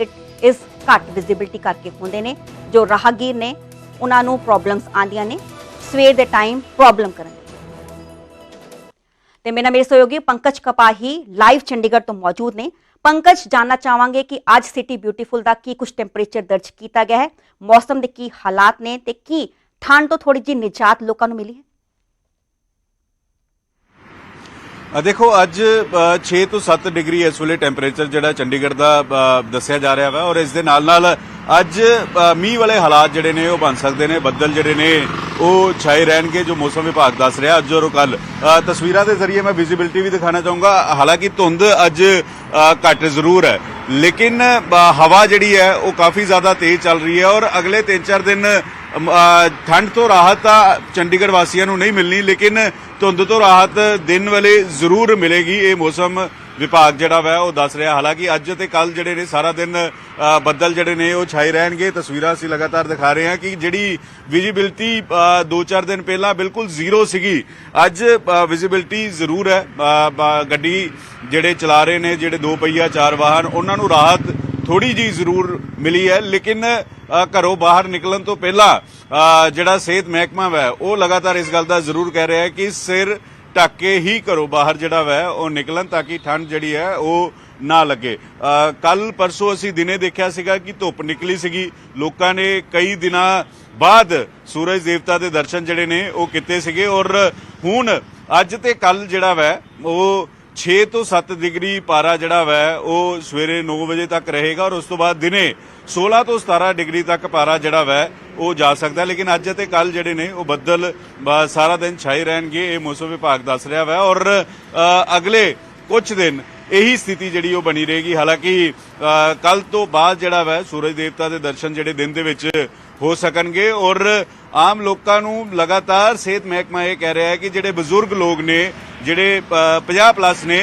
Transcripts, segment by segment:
It is ਘੱਟ visibility ਕਰਕੇ ਹੁੰਦੇ ਨੇ, ਜੋ ਰਾਹਗੀਰ ਨੇ, ਉਹਨਾਂ ਨੂੰ ਪ੍ਰੋਬਲਮਸ ਆਉਂਦੀਆਂ ਨੇ, ਸਵੇਰ ਦੇ ਟਾਈਮ ਪ੍ਰੋਬਲਮ ਕਰਨ ਤੇ ਮੇਰਾ ਮੇਰੇ ਸਹਿਯੋਗੀ ਪੰਕਜ ਕਪਾਹੀ ਲਾਈਵ ਚੰਡੀਗੜ੍ਹ ਤੋਂ ਮੌਜੂਦ ਨੇ। ਪੰਕਜ, ਜਾਨਣਾ ਚਾਹਾਂਗੇ ਕਿ ਅੱਜ ਸਿਟੀ ਬਿਊਟੀਫੁਲ ਦਾ ਕੀ ਕੁਝ ਟੈਂਪਰੇਚਰ ਦਰਜ ਕੀਤਾ ਗਿਆ ਹੈ, ਮੌਸਮ ਦੇ ਕੀ ਹਾਲਾਤ ਨੇ ਤੇ ਕੀ ਠੰਡ ਤੋਂ ਥੋੜੀ ਜਿਹੀ ਨਿਜਾਤ ਲੋਕਾਂ ਨੂੰ ਮਿਲੀ ਹੈ ਅ, ਦੇਖੋ ਅੱਜ ਅ, 6 ਤੋਂ 7 ਡਿਗਰੀ ਇਸ ਵੇਲੇ ਟੈਂਪਰੇਚਰ ਜਿਹੜਾ ਚੰਡੀਗੜ੍ਹ ਦਾ ਦੱਸਿਆ ਜਾ ਰਿਹਾ ਵਾ ਔਰ ਇਸ ਦੇ ਨਾਲ ਨਾਲ ਅੱਜ ਮੀਂਹ ਵਾਲੇ ਹਾਲਾਤ ਜਿਹੜੇ ਨੇ ਉਹ ਬਣ ਸਕਦੇ ਨੇ ਬੱਦਲ ਜਿਹੜੇ ਨੇ ਉਹ ਛਾਏ ਰਹਿਣਗੇ ਜੋ ਮੌਸਮ ਵਿਭਾਗ ਦੱਸ ਰਿਹਾ। ਅੱਜ ਔਰ ਕੱਲ ਤਸਵੀਰਾਂ ਦੇ ਜ਼ਰੀਏ ਮੈਂ ਵਿਜ਼ਿਬਿਲਟੀ ਵੀ ਦਿਖਾਣਾ ਚਾਹੂੰਗਾ। ਹਾਲਾਂਕਿ ਧੁੰਦ ਅੱਜ ਘੱਟ ਜ਼ਰੂਰ ਹੈ। ਲੇਕਿਨ ਹਵਾ ਜਿਹੜੀ ਹੈ ਉਹ ਕਾਫੀ ਜ਼ਿਆਦਾ ਤੇਜ਼ ਚੱਲ ਰਹੀ ਹੈ ਔਰ ਅਗਲੇ 3-4 ਦਿਨ ਠੰਡ ਤੋਂ ਰਾਹਤ ਤਾਂ ਚੰਡੀਗੜ੍ਹ ਵਾਸੀਆਂ ਨੂੰ ਨਹੀਂ ਮਿਲਣੀ ਲੇਕਿਨ ਧੁੰਦ ਤੋਂ ਰਾਹਤ ਦਿਨ ਵੇਲੇ ਜ਼ਰੂਰ ਮਿਲੇਗੀ। ਇਹ ਮੌਸਮ ਵਿਭਾਗ ਜਿਹੜਾ ਵਾ, ਉਹ ਦੱਸ ਰਿਹਾ। ਹਾਲਾਂਕਿ ਅੱਜ ਤੇ ਕੱਲ ਜਿਹੜੇ ਨੇ, ਸਾਰਾ ਦਿਨ ਬੱਦਲ ਜਿਹੜੇ ਨੇ, ਉਹ ਛਾਈ ਰਹਿਣਗੇ। ਤਸਵੀਰਾਂ ਅਸੀਂ ਲਗਾਤਾਰ ਦਿਖਾ ਰਹੇ ਹਾਂ ਕਿ ਜਿਹੜੀ ਵਿਜ਼ਿਬਿਲਟੀ 2-4 ਦਿਨ ਪਹਿਲਾਂ ਬਿਲਕੁਲ ਜ਼ੀਰੋ ਸੀਗੀ। ਅੱਜ ਵਿਜ਼ੀਬਿਲਟੀ ਜ਼ਰੂਰ ਹੈ। ਗੱਡੀ ਜਿਹੜੇ ਚਲਾ ਰਹੇ ਨੇ, ਜਿਹੜੇ ਦੋ ਪਹੀਆ, ਚਾਰ ਵਾਹਨ, ਉਹਨਾਂ ਨੂੰ ਰਾਹਤ ਥੋੜੀ ਜੀ ਜ਼ਰੂਰ ਮਿਲੀ ਹੈ, ਲੇਕਿਨ ਘਰੋਂ ਬਾਹਰ ਨਿਕਲਣ ਤੋਂ ਪਹਿਲਾਂ ਜਿਹੜਾ ਸਿਹਤ ਮਹਿਕਮਾ ਹੈ ਉਹ ਲਗਾਤਾਰ ਇਸ ਗੱਲ ਦਾ ਜ਼ਰੂਰ ਕਹਿ ਰਿਹਾ ਹੈ ਕਿ ਸਿਰ ਢੱਕ ਕੇ ਹੀ ਘਰੋਂ ਬਾਹਰ ਜਿਹੜਾ ਵੈ, ਉਹ ਨਿਕਲਣ ਤਾਂ ਕਿ ਠੰਡ ਜਿਹੜੀ ਹੈ, ਉਹ ਨਾ ਲੱਗੇ। ਕੱਲ ਪਰਸੋਂ ਅਸੀਂ ਦਿਨੇ ਦੇਖਿਆ ਸੀਗਾ ਕਿ ਧੁੱਪ ਨਿਕਲੀ ਸੀਗੀ। ਲੋਕਾਂ ਨੇ ਕਈ ਦਿਨਾਂ ਬਾਅਦ ਸੂਰਜ ਦੇਵਤਾ ਦੇ ਦਰਸ਼ਨ ਜਿਹੜੇ ਨੇ, ਉਹ ਕੀਤੇ ਸੀਗੇ ਔਰ ਹੁਣ ਅੱਜ ਤੇ ਕੱਲ ਜਿਹੜਾ ਵੈ, ਉਹ 6 ਤੋਂ 7 ਡਿਗਰੀ ਪਾਰਾ ਜਿਹੜਾ ਵੈ, ਉਹ ਸਵੇਰੇ 9 ਵਜੇ ਤੱਕ ਰਹੇਗਾ ਔਰ ਉਸ ਤੋਂ ਬਾਅਦ ਦਿਨੇ 16 ਤੋਂ 17 ਡਿਗਰੀ ਤੱਕ ਪਾਰਾ ਜਿਹੜਾ ਵੈ, ਉਹ ਜਾ ਸਕਦਾ ਲੇਕਿਨ ਅੱਜ ਅਤੇ ਕੱਲ ਜਿਹੜੇ ਨੇ, ਉਹ ਬੱਦਲ ਸਾਰਾ ਦਿਨ ਛਾਏ ਰਹਿਣਗੇ, ਇਹ ਮੌਸਮ ਵਿਭਾਗ ਦੱਸ ਰਿਹਾ ਵੈ। ਔਰ ਅਗਲੇ ਕੁਝ ਦਿਨ ਇਹੀ ਸਥਿਤੀ ਜਿਹੜੀ ਉਹ ਬਣੀ ਰਹੇਗੀ। ਹਾਲਾਂਕਿ ਕੱਲ ਤੋਂ ਬਾਅਦ ਜਿਹੜਾ ਵੈ, ਸੂਰਜ ਦੇਵਤਾ ਦੇ ਦਰਸ਼ਨ ਜਿਹੜੇ ਦਿਨ ਦੇ ਵਿੱਚ ਹੋ ਸਕਣਗੇ ਔਰ ਆਮ ਲੋਕਾਂ ਨੂੰ ਲਗਾਤਾਰ ਸਿਹਤ ਮਹਿਕਮਾ ਇਹ ਕਹਿ ਰਿਹਾ ਹੈ ਕਿ ਜਿਹੜੇ ਬਜ਼ੁਰਗ ਲੋਕ ਨੇ, ਜਿਹੜੇ 50 ਪਲੱਸ ਨੇ,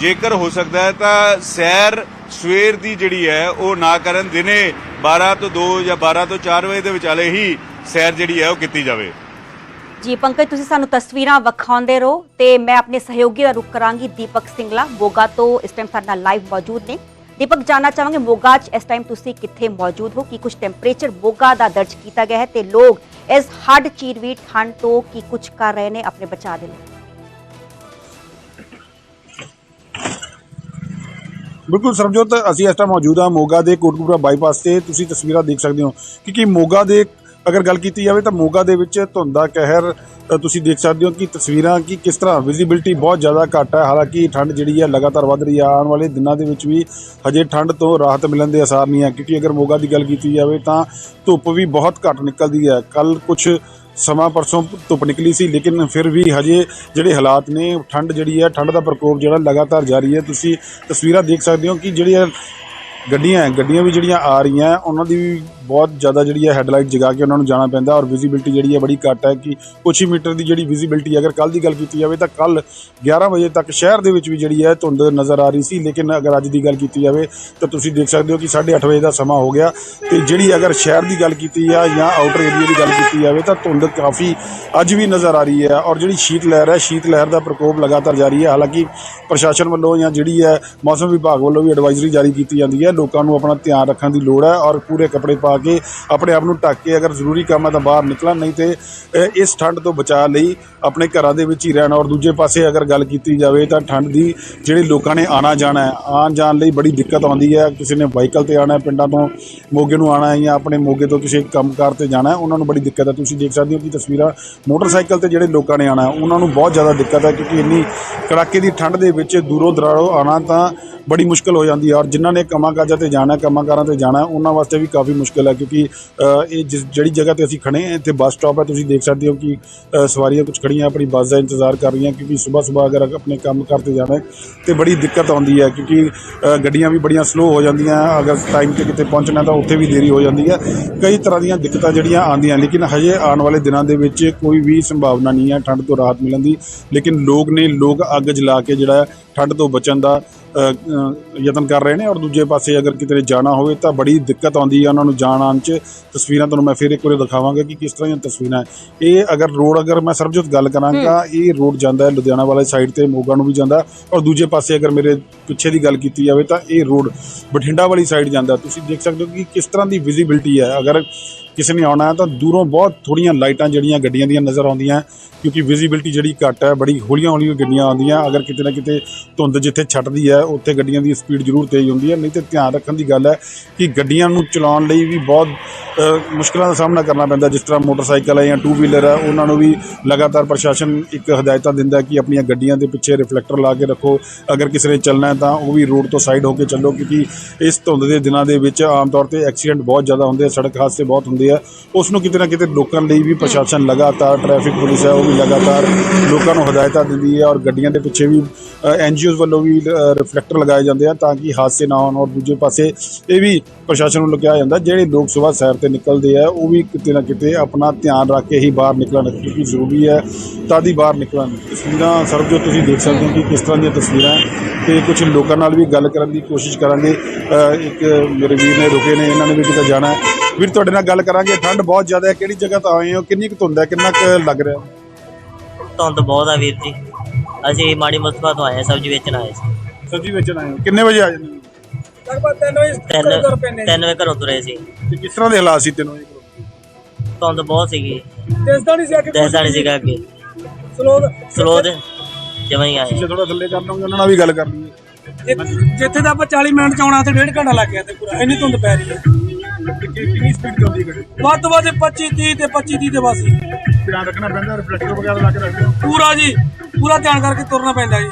ਜੇਕਰ ਹੋ ਸਕਦਾ ਹੈ ਤਾਂ ਸੈਰ ਸਵੇਰ ਦੀ ਜਿਹੜੀ ਹੈ, ਉਹ ਨਾ ਕਰਨ ਦਿਨੇ 12 ਤੋਂ 2 ਜਾਂ 12 ਤੋਂ 4 ਵਜੇ ਦੇ ਵਿਚਾਲੇ ਹੀ ਸੈਰ ਜਿਹੜੀ ਹੈ, ਉਹ ਕੀਤੀ ਜਾਵੇ। ਜੀ, ਪੰਕਜ, ਤੁਸੀਂ ਸਾਨੂੰ ਤਸਵੀਰਾਂ ਵਿਖਾਉਂਦੇ ਰਹੋ ਤੇ ਮੈਂ ਆਪਣੇ ਸਹਿਯੋਗੀ ਦਾ ਰੁਕ ਕਰਾਂਗੀ ਦੀਪਕ ਸਿੰਗਲਾ, ਮੋਗਾ ਤੋਂ ਇਸ ਟਾਈਮ ਸਾਡੇ ਨਾਲ ਲਾਈਵ ਮੌਜੂਦ ਨੇ। ਦੀਪਕ, ਜਾਨਣਾ ਚਾਹਾਂਗੇ ਮੋਗਾ 'ਚ ਇਸ ਟਾਈਮ ਤੁਸੀਂ ਕਿੱਥੇ ਮੌਜੂਦ ਹੋ, ਕੀ ਕੁਝ ਟੈਂਪਰੇਚਰ ਮੋਗਾ ਦਾ ਦਰਜ ਕੀਤਾ ਗਿਆ ਹੈ ਤੇ ਲੋਕ ਇਸ ਹੱਡ ਚੀਰਵੀ ਠੰਡ ਤੋਂ ਕੀ ਕੁਝ ਕਰ ਰਹੇ ਨੇ ਆਪਣੇ ਬਚਾਅ ਦੇ ਲਈ? ਬਿਲਕੁਲ ਸਰਬਜੋਤ, ਅਸੀਂ ਇਸ ਟਾਈਮ ਮੌਜੂਦ ਹਾਂ ਮੋਗਾ ਦੇ ਕੋਟਕਪੂਰਾ ਬਾਈਪਾਸ ਤੇ। ਤੁਸੀਂ ਤਸਵੀਰਾਂ ਦੇਖ ਸਕਦੇ ਹੋ ਕਿ ਮੋਗਾ ਦੇ ਅਗਰ ਗੱਲ ਕੀਤੀ ਜਾਵੇ ਤਾਂ ਮੋਗਾ ਦੇ ਵਿੱਚ ਧੁੰਦ ਦਾ ਕਹਿਰ ਤੁਸੀਂ ਦੇਖ ਸਕਦੇ ਹੋ ਕਿ ਤਸਵੀਰਾਂ ਕਿ ਕਿਸ ਤਰ੍ਹਾਂ ਵਿਜ਼ਿਬਿਲਟੀ ਬਹੁਤ ਜ਼ਿਆਦਾ ਘੱਟ ਹੈ। ਹਾਲਾਂਕਿ ਠੰਡ ਜਿਹੜੀ ਹੈ ਲਗਾਤਾਰ ਵੱਧ ਰਹੀ ਹੈ। ਆਉਣ ਵਾਲੇ ਦਿਨਾਂ ਦੇ ਵਿੱਚ ਵੀ ਹਜੇ ਠੰਡ ਤੋਂ ਰਾਹਤ ਮਿਲਣ ਦੇ ਅਸਾਰ ਨਹੀਂ ਹੈ। ਕਿਉਂਕਿ ਅਗਰ ਮੋਗਾ ਦੀ ਗੱਲ ਕੀਤੀ ਜਾਵੇ ਤਾਂ ਧੁੱਪ ਵੀ ਬਹੁਤ ਘੱਟ ਨਿਕਲਦੀ ਹੈ। ਕੱਲ ਕੁਝ ਸਮਾਂ ਪਰਸੋਂ ਧੁੱਪ ਨਿਕਲੀ ਸੀ, ਲੇਕਿਨ ਫਿਰ ਵੀ ਹਜੇ ਜਿਹੜੇ ਹਾਲਾਤ ਨੇ, ਠੰਡ ਜਿਹੜੀ ਹੈ, ਠੰਡ ਦਾ ਪ੍ਰਕੋਪ ਜਿਹੜਾ ਲਗਾਤਾਰ ਜਾਰੀ ਹੈ। ਤੁਸੀਂ ਤਸਵੀਰਾਂ ਦੇਖ ਸਕਦੇ ਹੋ ਕਿ ਜਿਹੜੀਆਂ ਗੱਡੀਆਂ ਗੱਡੀਆਂ ਵੀ ਜਿਹੜੀਆਂ ਆ ਰਹੀਆਂ, ਉਹਨਾਂ ਦੀ ਵੀ ਬਹੁਤ ਜ਼ਿਆਦਾ ਜਿਹੜੀ ਹੈ ਹੈਡਲਾਈਟ ਜਗਾ ਕੇ ਉਹਨਾਂ ਨੂੰ ਜਾਣਾ ਪੈਂਦਾ ਔਰ ਵਿਜ਼ਿਬਿਲਟੀ ਜਿਹੜੀ ਹੈ ਬੜੀ ਘੱਟ ਹੈ ਕਿ ਕੁਛ ਹੀ ਮੀਟਰ ਦੀ ਜਿਹੜੀ ਵਿਜ਼ਿਬਿਲਟੀ ਅਗਰ ਕੱਲ ਦੀ ਗੱਲ ਕੀਤੀ ਜਾਵੇ ਤਾਂ ਕੱਲ 11 ਵਜੇ ਤੱਕ ਸ਼ਹਿਰ ਦੇ ਵਿੱਚ ਵੀ ਜਿਹੜੀ ਹੈ ਧੁੰਦ ਨਜ਼ਰ ਆ ਰਹੀ ਸੀ, ਲੇਕਿਨ ਅਗਰ ਅੱਜ ਦੀ ਗੱਲ ਕੀਤੀ ਜਾਵੇ ਤਾਂ ਤੁਸੀਂ ਦੇਖ ਸਕਦੇ ਹੋ ਕਿ 8:30 ਵਜੇ ਦਾ ਸਮਾਂ ਹੋ ਗਿਆ ਤੇ ਜਿਹੜੀ ਅਗਰ ਸ਼ਹਿਰ ਦੀ ਗੱਲ ਕੀਤੀ ਆ ਜਾਂ ਆਊਟਰ ਏਰੀਆ ਦੀ ਗੱਲ ਕੀਤੀ ਜਾਵੇ ਤਾਂ ਧੁੰਦ ਕਾਫੀ ਅੱਜ ਵੀ ਨਜ਼ਰ ਆ ਰਹੀ ਹੈ ਔਰ ਜਿਹੜੀ ਸ਼ੀਤ ਲਹਿਰ ਹੈ, ਸ਼ੀਤ ਲਹਿਰ ਦਾ ਪ੍ਰਕੋਪ ਲਗਾਤਾਰ ਜਾਰੀ ਹੈ। ਹਾਲਾਂਕਿ ਪ੍ਰਸ਼ਾਸਨ ਵੱਲੋਂ ਜਾਂ ਜਿਹੜੀ ਹੈ ਮੌਸਮ ਵਿਭਾਗ ਵੱਲੋਂ ਵੀ ਐਡਵਾਈਜ਼ਰੀ ਜਾਰੀ ਕੀਤੀ ਜਾਂਦੀ ਹੈ। ਲੋਕਾਂ ਨੂੰ ਆਪਣਾ ਧਿਆਨ ਰੱਖਣ ਦੀ ਲੋੜ ਹੈ ਔਰ ਪੂਰੇ ਕੱਪੜੇ ਪਾ ਕੇ ਆਪਣੇ ਆਪ ਨੂੰ ਢੱਕ ਕੇ ਅਗਰ ਜ਼ਰੂਰੀ ਕੰਮ ਹੈ ਤਾਂ ਬਾਹਰ ਨਿਕਲਣ ਨਹੀਂ ਤੇ ਅ, ਇਸ ਠੰਡ ਤੋਂ ਬਚਾਅ ਲਈ ਆਪਣੇ ਘਰਾਂ ਦੇ ਵਿੱਚ ਹੀ ਰਹਿਣਾ। ਔਰ ਦੂਜੇ ਪਾਸੇ ਅਗਰ ਗੱਲ ਕੀਤੀ ਜਾਵੇ ਤਾਂ ਠੰਡ ਦੀ ਜਿਹੜੇ ਲੋਕਾਂ ਨੇ ਆਣਾ ਜਾਣਾ ਹੈ ਆਉਣ ਜਾਣ ਲਈ ਬੜੀ ਦਿੱਕਤ ਆਉਂਦੀ ਹੈ। ਕਿਸੇ ਨੇ ਵਾਹੀਕਲ ਤੇ ਆਣਾ ਹੈ ਪਿੰਡਾਂ ਤੋਂ ਮੋਗੇ ਨੂੰ ਆਣਾ ਹੈ ਜਾਂ ਆਪਣੇ ਮੋਗੇ ਤੋਂ ਕਿਸੇ ਕੰਮਕਾਰ ਤੇ ਜਾਣਾ ਹੈ ਉਹਨਾਂ ਨੂੰ ਬੜੀ ਦਿੱਕਤ ਹੈ। ਤੁਸੀਂ ਦੇਖ ਸਕਦੇ ਹੋ ਕਿ ਤਸਵੀਰਾਂ ਮੋਟਰਸਾਈਕਲ ਤੇ ਜਿਹੜੇ ਲੋਕਾਂ ਨੇ ਆਣਾ ਉਹਨਾਂ ਨੂੰ ਬਹੁਤ ਜ਼ਿਆਦਾ ਦਿੱਕਤ ਹੈ ਕਿਉਂਕਿ ਇੰਨੀ ਕੜਾਕੇ ਦੀ ਠੰਡ ਦੇ ਵਿੱਚ ਦੂਰੋਂ ਦਰਾੜੋਂ ਆਣਾ ਤਾਂ ਬੜੀ ਮੁਸ਼ਕਲ ਹੋ ਜਾਂਦੀ ਹੈ। ਔਰ ਜਿਨ੍ਹਾਂ ਨੇ ਕੰਮਾਂ ਕਾਜਾਂ ਤੇ ਜਾਣਾ ਕੰਮਾਂ ਕਾਰਾਂ ਤੇ ਜਾਣਾ ਉਹਨਾਂ ਵਾਸਤੇ ਵੀ ਕਾਫੀ ਮੁਸ਼ਕਲ ਹੈ ਕਿਉਂਕਿ ਇਹ ਜਿਸ, ਜਿਹੜੀ ਜਗ੍ਹਾ ਤੇ ਅਸੀਂ ਖੜੇ ਹਾਂ, ਇੱਥੇ ਬੱਸ ਸਟਾਪ ਹੈ, ਤੁਸੀਂ ਦੇਖ ਸਕਦੇ ਹੋ ਕਿ ਸਵਾਰੀਆਂ ਕੁਝ ਖੜੀਆਂ, ਆਪਣੀ ਬੱਸ ਦਾ ਇੰਤਜ਼ਾਰ ਕਰ ਰਹੀਆਂ, ਕਿਉਂਕਿ ਸਵੇਰ ਸਵੇਰ ਅਗਰ ਆਪਣੇ ਕੰਮ ਕਰਤੇ ਜਾਣਾ ਹੈ, ਤੇ ਬੜੀ ਦਿੱਕਤ ਆਉਂਦੀ ਹੈ, ਕਿਉਂਕਿ ਗੱਡੀਆਂ ਵੀ ਬੜੀਆਂ ਸਲੋ ਹੋ ਜਾਂਦੀਆਂ, ਅਗਰ ਟਾਈਮ ਤੇ ਕਿਤੇ ਪਹੁੰਚਣਾ ਤਾਂ ਉੱਥੇ ਵੀ ਦੇਰੀ ਹੋ ਜਾਂਦੀ ਹੈ, ਕਈ ਤਰ੍ਹਾਂ ਦੀਆਂ ਦਿੱਕਤਾਂ ਜਿਹੜੀਆਂ ਆਉਂਦੀਆਂ, ਲੇਕਿਨ ਹਜੇ ਆਉਣ ਵਾਲੇ ਦਿਨਾਂ ਦੇ ਵਿੱਚ ਕੋਈ ਵੀ ਸੰਭਾਵਨਾ ਨਹੀਂ ਹੈ, ਠੰਡ ਤੋਂ ਰਾਹਤ ਮਿਲਣ ਦੀ, ਲੇਕਿਨ ਲੋਕ ਨੇ, ਲੋਕ ਅੱਗ ਜਲਾ ਕੇ ਜਿਹੜਾ ਠੰਡ ਤੋਂ ਬਚਣ ਦਾ ਯਤਨ ਕਰ ਰਹੇ ਨੇ ਔਰ ਦੂਜੇ ਪਾਸੇ ਅਗਰ ਕਿਤੇ ਜਾਣਾ ਹੋਵੇ ਤਾਂ ਬੜੀ ਦਿੱਕਤ ਆਉਂਦੀ ਹੈ ਉਹਨਾਂ ਨੂੰ ਜਾਣ ਆਉਣ 'ਚ। ਤਸਵੀਰਾਂ ਤੁਹਾਨੂੰ ਮੈਂ ਫਿਰ ਇੱਕ ਵਾਰੀ ਦਿਖਾਵਾਂਗਾ ਕਿ ਕਿਸ ਤਰ੍ਹਾਂ ਦੀਆਂ ਤਸਵੀਰਾਂ ਹੈ। ਇਹ ਅਗਰ ਰੋਡ ਅਗਰ ਮੈਂ ਸਰਬਜੋਤ ਗੱਲ ਕਰਾਂਗਾ ਇਹ ਰੋਡ ਜਾਂਦਾ ਹੈ ਲੁਧਿਆਣਾ ਵਾਲੇ ਸਾਈਡ ਤੇ ਮੋਗਾ ਨੂੰ ਵੀ ਜਾਂਦਾ ਔਰ ਦੂਜੇ ਪਾਸੇ ਅਗਰ ਮੇਰੇ ਪਿੱਛੇ ਦੀ ਗੱਲ ਕੀਤੀ ਜਾਵੇ ਤਾਂ ਇਹ ਰੋਡ ਬਠਿੰਡਾ ਵਾਲੀ ਸਾਈਡ ਜਾਂਦਾ ਤੁਸੀਂ ਦੇਖ ਸਕਦੇ ਹੋ ਕਿ ਕਿਸ ਤਰ੍ਹਾਂ ਦੀ ਵਿਜ਼ਿਬਿਲਟੀ ਹੈ। ਅਗਰ ਕਿਸੇ ਨੇ ਆਉਣਾ ਹੈ ਤਾਂ ਦੂਰੋਂ ਬਹੁਤ ਥੋੜੀਆਂ ਲਾਈਟਾਂ ਜਿਹੜੀਆਂ ਗੱਡੀਆਂ ਦੀਆਂ ਨਜ਼ਰ ਆਉਂਦੀਆਂ ਕਿਉਂਕਿ ਵਿਜ਼ਿਬਿਲਟੀ ਜਿਹੜੀ ਘੱਟ ਹੈ ਬੜੀ ਹੌਲੀਆਂ ਹੌਲੀਆਂ ਗੱਡੀਆਂ ਆਉਂਦੀਆਂ ਅਗਰ ਕਿਤੇ ਨਾ ਕਿਤੇ ਧੁੰਦ ਜਿੱਥੇ ਛੱਡਦੀ ਹੈ ਉੱਥੇ ਗੱਡੀਆਂ ਦੀ ਸਪੀਡ ਜ਼ਰੂਰ ਤੇਜ਼ ਹੁੰਦੀ ਹੈ। ਨਹੀਂ ਤੇ ਧਿਆਨ ਰੱਖਣ ਦੀ ਗੱਲ ਹੈ ਕਿ ਗੱਡੀਆਂ ਨੂੰ ਚਲਾਉਣ ਲਈ ਵੀ ਬਹੁਤ ਅ, ਮੁਸ਼ਕਲਾਂ ਦਾ ਸਾਹਮਣਾ ਕਰਨਾ ਪੈਂਦਾ ਜਿਸ ਤਰ੍ਹਾਂ ਮੋਟਰਸਾਈਕਲ ਹੈ ਜਾਂ ਟੂ ਵੀਲਰ ਹੈ ਉਹਨਾਂ ਨੂੰ ਵੀ ਲਗਾਤਾਰ ਪ੍ਰਸ਼ਾਸਨ ਇੱਕ ਹਦਾਇਤਾਂ ਦਿੰਦਾ ਕਿ ਆਪਣੀਆਂ ਗੱਡੀਆਂ ਦੇ ਪਿੱਛੇ ਰਿਫਲੈਕਟਰ ਲਾ ਕੇ ਰੱਖੋ। ਅਗਰ ਕਿਸੇ ਨੇ ਚੱਲਣਾ ਹੈ ਤਾਂ ਉਹ ਵੀ ਰੋਡ ਤੋਂ ਸਾਈਡ ਹੋ ਕੇ ਚੱਲੋ ਕਿਉਂਕਿ ਇਸ ਧੁੰਦ ਦੇ ਦਿਨਾਂ ਦੇ ਵਿੱਚ ਆਮ ਤੌਰ ਤੇ ਐਕਸੀਡੈਂਟ ਬਹੁਤ ਜ਼ਿਆਦਾ ਹੁੰਦੇ ਸੜਕ ਹਾਦਸੇ ਬਹੁਤ ਹੁੰਦੇ ਆ ਉਸ ਨੂੰ ਕਿਤੇ ਨਾ ਕਿਤੇ ਰੋਕਣ ਲਈ ਵੀ ਪ੍ਰਸ਼ਾਸਨ ਲਗਾਤਾਰ ਟ੍ਰੈਫਿਕ ਪੁਲਿਸ ਹੈ, ਉਹ ਵੀ ਲਗਾਤਾਰ ਲੋਕਾਂ ਨੂੰ ਹਦਾਇਤਾਂ ਦਿੰਦੀ ਹੈ ਔਰ ਗੱਡੀਆਂ ਦੇ ਪਿੱਛੇ ਵੀ ਐਨਜੀਓਜ਼ ਵੱਲੋਂ ਵੀ ਰਿਫਲੈਕਟਰ ਲਗਾਏ ਜਾਂਦੇ ਆ ਤਾਂ ਕਿ ਹਾਦਸੇ ਨਾ ਹੋਣ ਔਰ ਦੂਜੇ ਪਾਸੇ ਇਹ ਵੀ ਪ੍ਰਸ਼ਾਸਨ ਨੂੰ ਕਿਹਾ ਜਾਂਦਾ, ਜਿਹੜੇ ਲੋਕ ਸਵੇਰ ਸੈਰ ਤੇ ਨਿਕਲਦੇ ਆ, ਉਹ ਵੀ ਕਿਤੇ ਨਾ ਕਿਤੇ ਆਪਣਾ ਧਿਆਨ ਰੱਖ ਕੇ ਹੀ ਬਾਹਰ ਨਿਕਲਣ ਕਿਉਂਕਿ ਜ਼ਰੂਰੀ ਹੈ ਤਦ ਹੀ ਬਾਹਰ ਨਿਕਲਣ ਤਸਵੀਰਾਂ ਸਰਬਜੋਤ ਤੁਸੀਂ ਦੇਖ ਸਕਦੇ ਹੋ ਕਿ ਕਿਸ ਤਰ੍ਹਾਂ ਦੀਆਂ ਤਸਵੀਰਾਂ ਹੈ ਤੇ ਕੁਝ ਲੋਕਾਂ ਨਾਲ ਵੀ ਗੱਲ ਕਰਨ ਦੀ ਕੋਸ਼ਿਸ਼ ਕਰਾਂਗੇ। ਇੱਕ ਮੇਰੇ ਵੀਰ ਨੇ ਰੁਕੇ ਨੇ, ਇਹਨਾਂ ਨੇ ਵੀ ਕਿਤੇ ਜਾਣਾ ਵੀਰ ਤੁਹਾਡੇ ਨਾਲ ਗੱਲ ਕਰਾਂਗੇ। ਠੰਡ ਬਹੁਤ ਜ਼ਿਆਦਾ ਹੈ। ਕਿਹੜੀ ਜਗ੍ਹਾ ਤੋਂ ਆਏ ਹੋ? ਕਿੰਨੀ ਕੁ ਧੁੰਦ ਹੈ? ਕਿੰਨਾ ਕੁ ਲੱਗ ਰਿਹਾ? ਧੁੰਦ ਬਹੁਤ ਆ ਵੀਰ ਜੀ। ਅਸੀਂ ਮਾੜੀ ਮੁਸਤਫਾ ਤੋਂ ਆਏ ਹਾਂ ਸਬਜ਼ੀ ਵੇਚਣ ਆਏ ਸੀ। ਸਬਜ਼ੀ ਵੇਚਣ ਆਏ ਹੋ। ਕਿੰਨੇ ਵਜੇ ਆ ਜਾਂਦੇ ਹੋ? ਤਿੰਨ ਤਿੰਨ ਵਜੇ ਘਰੋਂ ਤੁਰੇ ਸੀ। ਤੇ ਕਿਸ ਤਰ੍ਹਾਂ ਦੇ ਹਾਲਾਤ ਸੀ ਤੈਨੂੰ ਇਹ ਧੁੰਦ ਬਹੁਤ ਸੀਗੀ। ਦਿਸਦਾ ਨਹੀਂ ਸੀ ਅੱਗੇ ਦਸ ਸਾਲ ਸੀਗਾ ਅੱਗੇ। ਸਲੋ ਸਲੋ ਦੇ ਜਮਾਂ ਹੀ ਆਏ। ਜੇ ਥੋੜਾ ਥੱਲੇ ਕਰ ਲਵਾਂਗੇ ਉਹਨਾਂ ਨਾਲ ਵੀ ਗੱਲ ਕਰ ਲਈਏ। ਜਿੱਥੇ ਦਾ ਆਪਾਂ 40 ਮਿੰਟ ਚ ਆਉਣਾ ਤੇ ਡੇਢ ਘੰਟਾ ਲੱਗ ਗਿਆ ਤੇ ਪੂਰਾ। ਇੰਨੀ ਧੁੰਦ ਪੈ ਰਹੀ ਹੈ। ਕਿੰਨੀ ਸਪੀਡ ਚੱਲਦੀ ਹੈ ਗੱਡੀ ਵੱਧ ਤੋਂ ਵੱਧ 25 30 ਤੇ 25 30 ਦੇ ਬਸ। ਧਿਆਨ ਰੱਖਣਾ ਪੈਂਦਾ ਰਿਫਲੈਕਟਰ ਵਗੈਰਾ ਲਾ ਕੇ ਰੱਖਦੇ ਹੋ ਪੂਰਾ ਜੀ ਪੂਰਾ ਧਿਆਨ ਕਰਕੇ ਤੁਰਨਾ ਪੈਂਦਾ ਜੀ।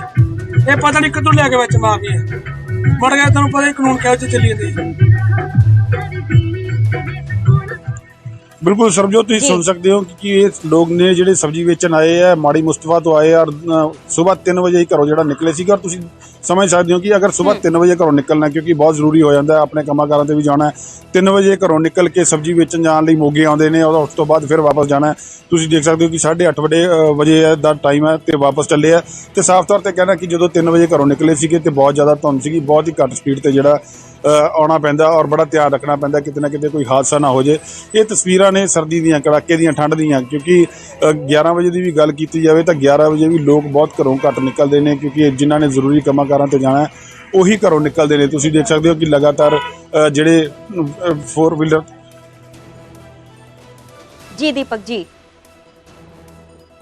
ਇਹ ਪਤਾ ਨਹੀਂ ਕਿੱਧਰ ਲੈ ਕੇ ਵਿੱਚ ਮਾਫੀ ਹੈ। ਮੜ ਗਿਆ ਤੁਹਾਨੂੰ ਪਤਾ ਹੀ ਕਾਨੂੰਨ ਕਿਹੋ ਜਿਹੇ ਚੱਲੀ ਜਾਂਦੇ ਬਿਲਕੁਲ ਸਰਬਜੋਤ ਤੁਸੀਂ। ਸੁਣ ਸਕਦੇ ਹੋ ਕਿ ਇਹ ਲੋਕ ਨੇ ਜਿਹੜੇ ਸਬਜ਼ੀ ਵੇਚਣ ਆਏ ਆ ਮਾੜੀ ਮੁਸਤਫਾ ਤੋਂ ਆਏ ਆ ਸਵੇਰ 3 ਵਜੇ ਹੀ ਘਰੋਂ ਜਿਹੜਾ ਨਿਕਲੇ ਸੀਗਾ ਔਰ ਤੁਸੀਂ ਸਮਝ ਸਕਦੇ ਹੋ ਕਿ ਅਗਰ ਸਵੇਰ 3 ਵਜੇ ਘਰੋਂ ਨਿਕਲਣਾ ਕਿਉਂਕਿ ਬਹੁਤ ਜ਼ਰੂਰੀ ਹੋ ਜਾਂਦਾ ਆਪਣੇ ਕੰਮਾਂ ਕਾਰਾਂ ਤੇ ਵੀ ਜਾਣਾ ਹੈ। 3 ਵਜੇ ਘਰੋਂ ਨਿਕਲ ਕੇ ਸਬਜ਼ੀ ਵੇਚਣ ਜਾਣ ਲਈ ਮੋਗੇ ਆਉਂਦੇ ਨੇ ਔਰ ਉਸ ਤੋਂ ਬਾਅਦ ਫਿਰ ਵਾਪਸ ਜਾਣਾ ਤੁਸੀਂ ਦੇਖ ਸਕਦੇ ਹੋ ਕਿ 8:30 ਵਜੇ ਵਜੇ ਦਾ ਟਾਈਮ ਹੈ ਤੇ ਵਾਪਸ ਚੱਲੇ ਆ ਤੇ ਸਾਫ਼ ਤੌਰ ਤੇ ਕਹਿਣਾ ਕਿ ਜਦੋਂ 3 ਵਜੇ ਘਰੋਂ ਨਿਕਲੇ ਸੀਗੇ ਤੇ ਬਹੁਤ ਜ਼ਿਆਦਾ ਧੁੰਦ ਸੀਗੀ ਬਹੁਤ ਹੀ ਘੱਟ ਸਪੀਡ ਤੇ ਜਿਹੜਾ ਆਉਣਾ ਪੈਂਦਾ ਔਰ ਬੜਾ ਧਿਆਨ ਰੱਖਣਾ ਪੈਂਦਾ ਕਿਤੇ ਨਾ ਕਿਤੇ ਕੋਈ ਹਾਦਸਾ ਨਾ ਹੋ ਜੇ। ਇਹ ਤਸਵੀਰਾਂ ਨੇ ਸਰਦੀ ਦੀਆਂ ਕੜਾਕੇ ਦੀਆਂ ਠੰਡ ਦੀਆਂ ਕਿਉਂਕਿ ਅ, 11 ਵਜੇ ਦੀ ਵੀ ਗੱਲ ਕੀਤੀ ਜਾਵੇ ਤਾਂ 11 ਵਜੇ ਵੀ ਲੋਕ ਬਹੁਤ ਘਰੋਂ ਘੱਟ ਨਿਕਲਦੇ ਨੇ ਕਿਉਂਕਿ ਜਿਨ੍ਹਾਂ ਨੇ ਜ਼ਰੂਰੀ ਕੰਮਾਂ ਕਾਰਾਂ ਤੇ ਜਾਣਾ ਉਹੀ ਘਰੋਂ ਨਿਕਲਦੇ ਨੇ। ਤੁਸੀਂ ਦੇਖ ਸਕਦੇ ਹੋ ਕਿ ਲਗਾਤਾਰ ਜਿਹੜੇ 4 ਵੀਲਰ ਜੀ ਦੀਪਕ ਜੀ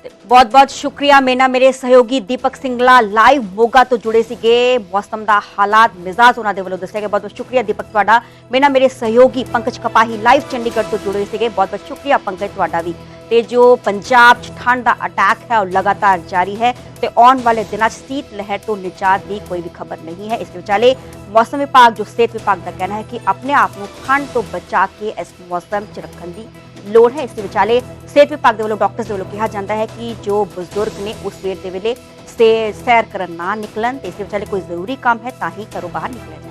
ਬਹੁਤ ਬਹੁਤ ਸ਼ੁਕਰੀਆ ਮੇਨਾ ਮੇਰੇ ਸਹਿਯੋਗੀ ਦੀਪਕ ਸਿੰਗਲਾ ਲਾਈਵ ਮੋਗਾ ਤੋਂ ਜੁੜੇ ਸੀਗੇ। ਮੌਸਮ ਦਾ ਹਾਲਾਤ, ਮਿਜ਼ਾਜ ਉਹਨਾਂ ਦੇ ਵੱਲੋਂ ਦੱਸਿਆ ਗਿਆ। ਬਹੁਤ ਬਹੁਤ ਸ਼ੁਕਰੀਆ ਦੀਪਕ ਤੁਹਾਡਾ। ਮੇਨਾ ਮੇਰੇ ਸਹਿਯੋਗੀ ਪੰਕਜ ਕਪਾਹੀ ਲਾਈਵ ਚੰਡੀਗੜ੍ਹ ਤੋਂ ਜੁੜੇ ਸੀਗੇ। ਬਹੁਤ ਬਹੁਤ ਸ਼ੁਕਰੀਆ ਪੰਕਜ ਤੁਹਾਡਾ ਵੀ। ਤੇ ਜੋ ਪੰਜਾਬ 'ਚ ਠੰਡ ਦਾ ਅਟੈਕ ਹੈ, ਉਹ ਲਗਾਤਾਰ ਜਾਰੀ ਹੈ। ਤੇ ਆਉਣ ਵਾਲੇ ਦਿਨਾਂ 'ਚ ਸੀਤ ਲਹਿਰ ਤੋਂ ਨਿਜਾਤ ਦੀ ਕੋਈ ਵੀ ਖਬਰ ਨਹੀਂ ਹੈ ਇਸ ਵਿਚਾਲੇ ਮੌਸਮ ਵਿਭਾਗ ਜੋ ਸਿਹਤ ਵਿਭਾਗ ਦਾ ਕਹਿਣਾ ਹੈ ਕਿ ਆਪਣੇ ਆਪ ਨੂੰ ਠੰਡ ਤੋਂ ਬਚਾ ਕੇ ਇਸ ਮੌਸਮ 'ਚ ਰੱਖਣ ਦੀ ਲੋੜ ਹੈ ਇਸ ਦੇ ਵਿਚਾਲੇ ਸਿਹਤ ਵਿਭਾਗ ਦੇ ਵੱਲੋਂ ਡਾਕਟਰਸ ਦੇ ਵੱਲੋਂ ਕਿਹਾ ਜਾਂਦਾ ਹੈ ਕਿ ਜੋ ਬਜ਼ੁਰਗ ਨੇ ਉਸ ਸਵੇਰ ਦੇ ਵੇਲੇ ਸੇ ਸੈਰ ਕਰਨ ਨਾ ਨਿਕਲਣ ਤੇ ਇਸ ਦੇ ਵਿਚਾਲੇ ਕੋਈ ਜ਼ਰੂਰੀ ਕੰਮ ਹੈ ਤਾਂ ਹੀ ਘਰੋਂ ਬਾਹਰ ਨਿਕਲਿਆ ਜਾਏ